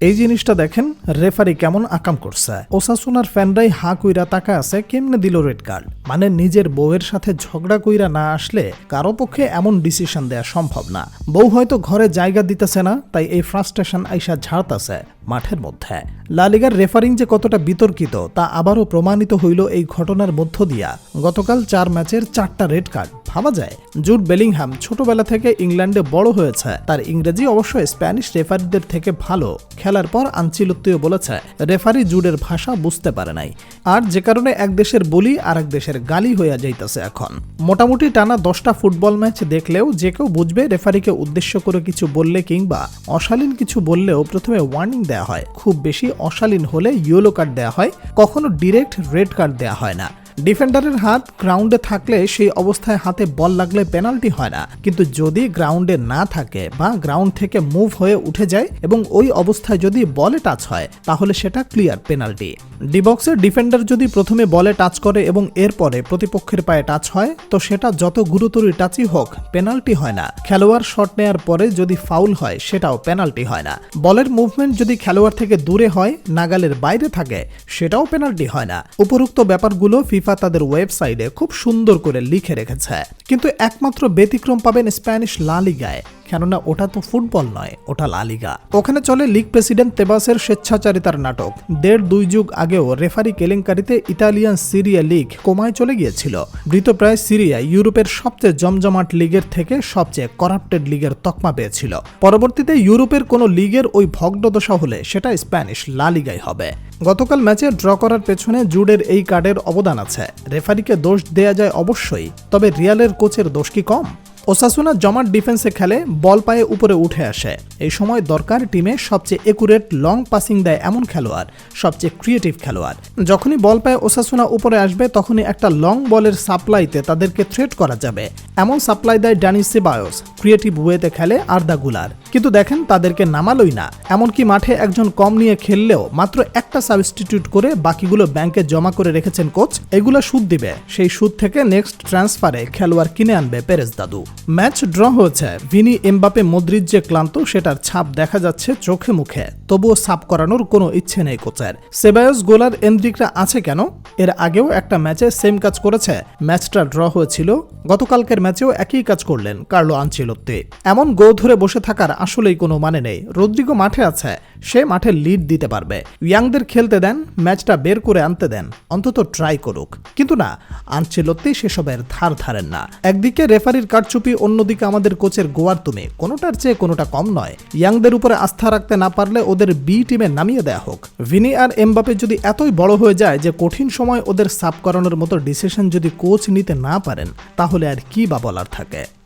এই জিনিসটা দেখেন, রেফারি কেমন আকাম করছে। ওসাসুনার ফ্যানরাই হা কইরা তাকা আছে, কেমনে দিল রেড কার্ড? মানে নিজের বউয়ের সাথে ঝগড়া কইরা না আসলে কারও পক্ষে এমন ডিসিশন দেয়া সম্ভব না। বউ হয়তো ঘরে জায়গা দিতেছে না, তাই এই ফ্রাস্ট্রেশন আইসা ঝাড়তাছে মাঠের মধ্যে। লালিগার রেফারিং যে কতটা বিতর্কিত, তা আবারও প্রমাণিত হইল এই ঘটনার মধ্য দিয়া। গতকাল চার ম্যাচের চারটা রেড কার্ড। ভাবা যায়। জুড বেলিংহাম ছোটবেলা থেকে ইংল্যান্ডে বড় হয়েছে। তার ইংরেজি অবশ্য স্প্যানিশ রেফারিদের থেকে ভালো। খেলার পর আঞ্চিলত্তিও বলেছে, রেফারি জুডের ভাষা বুঝতে পারে নাই। আর যে কারণে এক দেশের বলি আর এক দেশের গালি হইয়া যাইতেছে এখন। মোটামুটি টানা দশটা ফুটবল ম্যাচ দেখলেও যে কেউ বুঝবে রেফারিকে উদ্দেশ্য করে কিছু বললে কিংবা অশালীন কিছু বললেও প্রথমে ওয়ার্নিং দেওয়া হয়। খুব বেশি অশালীন হলে ইয়েলো কার্ড দেওয়া হয়, কখনো ডিরেক্ট রেড কার্ড দেওয়া হয় না। ডিফেন্ডারের হাত গ্রাউন্ডে থাকলে সেই অবস্থায় হাতে বল লাগলে পেনাল্টি হয় না। কিন্তু যদি গ্রাউন্ডে না থাকে বা গ্রাউন্ড থেকে মুভ হয়ে উঠে যায় এবং ওই অবস্থায় যদি বলে টাচ হয়, তাহলে সেটা ক্লিয়ার পেনাল্টি। ডিবক্সের ডিফেন্ডার যদি প্রথমে বলে টাচ করে এবং এরপরে প্রতিপক্ষের পায়ে টাচ হয়, তো সেটা যত গুরুতরই টাচই হোক, পেনাল্টি হয় না। খেলোয়াড় শট নেয়ার পরে যদি ফাউল হয়, সেটাও পেনাল্টি হয় না। বলের মুভমেন্ট যদি খেলোয়াড় থেকে দূরে হয়, নাগালের বাইরে থাকে, সেটাও পেনাল্টি হয় না। উপরোক্ত ব্যাপারগুলো ফিফা তাদের ওয়েবসাইটে খুব সুন্দর করে লিখে রেখেছে। কিন্তু একমাত্র ব্যতিক্রম পাবেন স্প্যানিশ লা লিগায়। কেননা ওটা তো ফুটবল নয়, ওটা লালিগা ওখানে চলে লিগ প্রেসিডেন্ট তেবাসের স্বেচ্ছাচারিতার নাটক। দেড় দুই যুগ আগেও রেফারি কেলেঙ্কারিতে ইতালিয়ান সিরিয়া লিগ কোমায় চলে গিয়েছিল। মৃতপ্রায় সিরিয়া, ইউরোপের সবচেয়ে জমজমাট লিগের থেকে সবচেয়ে করাপ্টেড লিগের তকমা পেয়েছিল। পরবর্তীতে ইউরোপের কোনো লিগের ওই ভগ্নদশা হলে সেটা স্প্যানিশ লা লিগাই হবে। গতকাল ম্যাচে ড্র করার পেছনে জুডের এই কার্ডের অবদান আছে। রেফারিকে দোষ দেয়া যায় অবশ্যই, তবে রিয়ালের কোচের দোষ কি কম? ওসাসুনা জমাট ডিফেন্সে খেলে বল পায়ে উপরে উঠে আসে। এই সময় দরকার টিমে সবচেয়ে একুরেট লং পাসিং দেয় এমন খেলোয়াড়, সবচেয়ে ক্রিয়েটিভ খেলোয়াড়। যখনই বল পায়ে ওসাসুনা উপরে আসবে, তখনই একটা লং বলের সাপ্লাইতে তাদেরকে থ্রেট করা যাবে। এমন সাপ্লাই দেয় ডানি সিবায়োস, ক্রিয়েটিভ ওয়েতে খেলে আর্দা গুলার। কিন্তু দেখেন, তাদেরকে নামালোই না। এমনকি মাঠে একজন কম নিয়ে খেললেও মাত্র একটা সাবস্টিটিউট করে বাকিগুলো ব্যাংকে জমা করে রেখেছেন কোচ। এগুলো সুদ দিবে। সেই সুদ থেকে নেক্সট ট্রান্সফারে খেলোয়াড় কিনে আনবে পেরেস দাদু। ম্যাচ ড্র হয়েছে। ভিনি এমবাপে মদ্রিদ যে ক্লান্ত, সেটার ছাপ দেখা যাচ্ছে চোখে মুখে। তবুও সাপ করানোর কোনো ইচ্ছে নেই কোচের। সেবায়স গোলার এন্দ্রিকরা আছে কেন? এর আগেও একটা ম্যাচে সেম কাজ করেছে। ম্যাচটা ড্র হয়েছিল। গতকালকের ম্যাচেও একই কাজ করলেন কার্লো আনচিলত্তি। এমন গো ধরে বসে থাকার আসলেই কোনো মানে নেই। রদ্রিগো মাঠে আছে। সে মাঠে লিড দিতে পারবে। ইয়াংদের খেলতে দেন, ম্যাচটা বের করে আনতে দেন। অন্তত ট্রাই করুক। কিন্তু না, আনচিলত্তি সেসবের ধার ধারেন না। একদিকে রেফারির কারচুপি অন্যদিকে আমাদের কোচের গোয়ার তুমি কোনোটার চেয়ে কোনোটা কম নয়। ইয়াংদের উপরে আস্থা রাখতে না পারলে ওদের বি টিমে নামিয়ে দেয়া হোক। ভিনি আর এমবাপে যদি এতই বড় হয়ে যায় যে কঠিন সময় ওদের সাফ করানোর মতো ডিসিশন যদি কোচ নিতে না পারেন, তাহলে আর কি বা বলার থাকে?